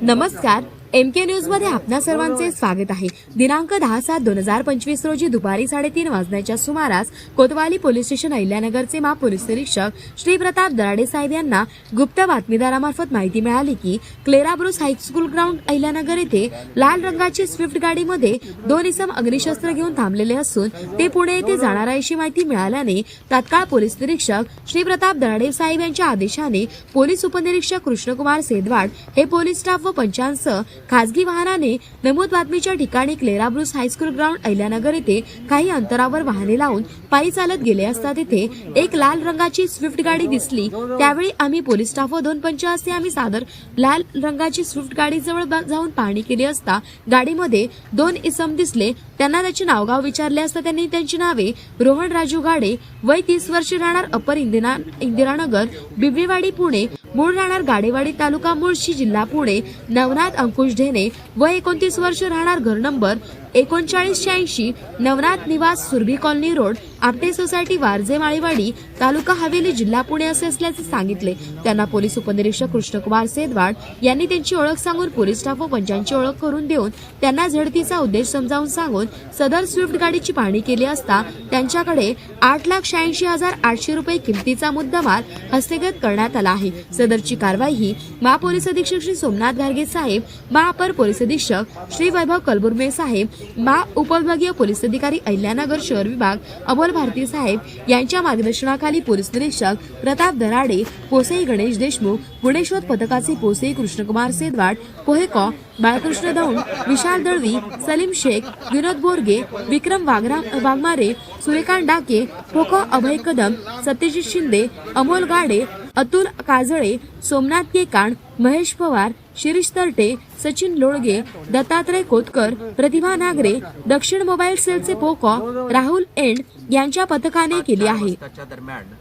नमस्कार एम के न्यूजमध्ये आपणा सर्वांचे स्वागत आहे. दिनांक दहा सात दोन हजार पंचवीस रोजी दुपारी साडेतीन वाजण्याच्या सुमारास कोतवाली पोलीस स्टेशन अहिल्यानगरचे महापोलीस निरीक्षक श्री प्रताप दराडे साहेब यांना गुप्त बातमीदारामार्फत माहिती मिळाली की Clara Bruce high school ground Ahilyanagar येथे लाल रंगाची स्विफ्ट गाडीमध्ये दोन इसम अग्निशस्त्र घेऊन थांबलेले असून ते पुणे येथे जाणार आहे अशी माहिती मिळाल्याने तात्काळ पोलीस निरीक्षक श्री प्रताप दराडे साहेब यांच्या आदेशाने पोलीस उपनिरीक्षक कृष्णकुमार सेदवाड हे पोलीस स्टाफ व पंचांसह खासगी वाहनाने नमूद बातमीच्या ठिकाणी Clara Bruce high school ground Ahilyanagar येथे काही अंतरावर वाहने लावून पायी चालत गेले असता तिथे एक लाल रंगाची स्विफ्ट गाडी दिसली. त्यावेळी आम्ही पोलीस स्टाफ व दोन पंच असे आम्ही सादर लाल रंगाची स्विफ्ट गाडी जवळ जाऊन पाहणी केली असता गाडीमध्ये दोन इसम दिसले. त्यांना त्याचे नावगाव विचारले असता त्यांनी त्यांची नावे रोहन राजू गाडे वय तीस वर्ष राहणार अपर इंदिरा इंदिरानगर बिबवेवाडी पुणे मूळ राहणार गाडेवाडी तालुका मुळशी जिल्हा पुणे. नवनाथ अंकुश ढेने व एकोणतीस वर्ष राहणार घर नंबर एकोणचाळीस शहाऐंशी Navnath Niwas Surabhi colony road. Apte society Warje Maliwadi taluka Haveli जिल्हा पुणे असे असल्याचे सांगितले. त्यांना पोलीस उपनिरीक्षक कृष्णकुमार सेदवाड यांनी त्यांची ओळख सांगून पोलीस स्टाफ व पंचांची ओळख करून देऊन त्यांना झडतीचा उद्देश समजावून सांगून सदर स्विफ्ट गाडीची पाहणी केली असता त्यांच्याकडे आठ लाख शहाऐंशी हजार आठशे रुपये किमतीचा मुद्दामाल हस्तगत करण्यात आला आहे. सदरची कारवाई ही महापोलीस अधीक्षक श्री सोमनाथ गार्गे साहेब महाअपर पोलीस अधीक्षक श्री वैभव कलबुर्मे साहेब महा उपविभागीय पोलीस अधिकारी अहिल्यानगर शहर विभाग अमोल भारती साहेब यांच्या मार्गदर्शनाखाली पोलीस निरीक्षक प्रताप दराडे पोसई गणेश देशमुख गुणेश्वर पथकाचे पोसई कृष्णकुमार सेदवाड पोहेकॉ बाळकृष्ण दौंड विशाल दळवी सलीम शेख विनोद बोरगे विक्रम वागरा वाघमारे सुरेकांत डाके पोखो अभय कदम सत्यजित शिंदे अमोल गाडे अतुल काजळे सोमनाथ केकाण महेश पवार शिरीष तरटे सचिन लोळगे दत्तात्रय कोतकर प्रतिभा नागरे दक्षिण मोबाईल सेलचे पोको राहुल एंड यांच्या पथकाने केली आहे. दरम्यान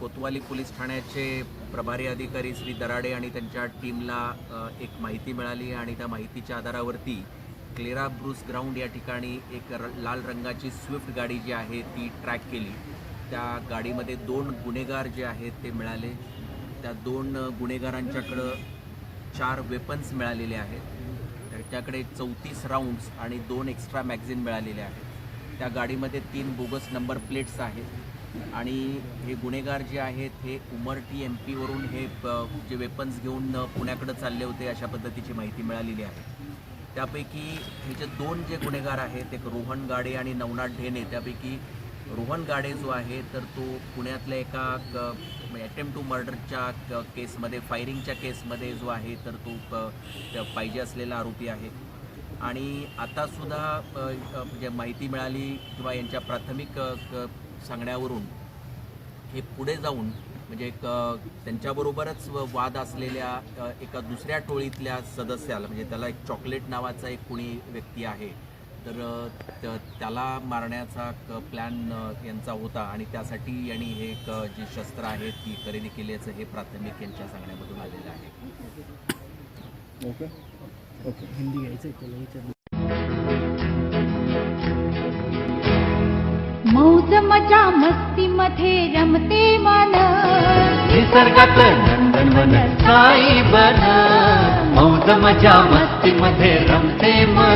कोतवाली पोलीस ठाण्याचे प्रभारी अधिकारी श्री दराडे आणि त्यांच्या टीमला एक माहिती मिळाली आणि त्या माहितीच्या आधारावरती क्लेरा ब्रूस ग्राउंड या ठिकाणी एक लाल रंगाची स्विफ्ट गाडी जी आहे ती ट्रॅक केली. त्या गाडीमध्ये दोन गुन्हेगार जे आहेत ते मिळाले. त्या दोन गुन्हेगारांच्याकडं चार वेपन्स मिळालेले आहेत. त्याच्याकडे चौतीस राऊंड्स आणि दोन एक्स्ट्रा मॅगझिन मिळालेले आहेत. त्या गाडीमध्ये तीन बोगस नंबर प्लेट्स आहेत. आणि हे गुन्हेगार जे आहेत हे उमरटी एम पीवरून हे जे वेपन्स घेऊन पुण्याकडे चालले होते अशा पद्धतीची माहिती मिळालेली आहे. त्यापैकी हे जे दोन जे गुन्हेगार आहेत एक रोहन गाडे आणि नवनाथ ढेने त्यापैकी रोहन गाडे जो आहे तर तो पुण्यातल्या एका अटेम्प्ट टू मर्डरच्या केसमध्ये फायरिंगच्या केसमध्ये जो आहे तर तो पाहिजे असलेला आरोपी आहे. आणि आतासुद्धा म्हणजे माहिती मिळाली किंवा यांच्या प्राथमिक क- सांगण्यावरून हे पुढे जाऊन म्हणजे एक त्यांच्याबरोबरच व- वाद असलेल्या एका दुसऱ्या टोळीतल्या सदस्याला म्हणजे त्याला एक चॉकलेट नावाचा एक कुणी व्यक्ती आहे तर त्याला मारण्याचा क- प्लॅन यांचा होता आणि त्यासाठी यांनी हे एक जी शस्त्र आहेत ती खरेदी केल्याचं हे प्राथमिक यांच्या सांगण्यामधून आलेलं आहे. ओके. ओके. हिंदी घ्यायचं त्याला विचार मौज मजा मस्ती मध्ये रमते मन. निसर्गात नंदनवन साई बन. मौज मजा मस्ती मध्ये रमते मन.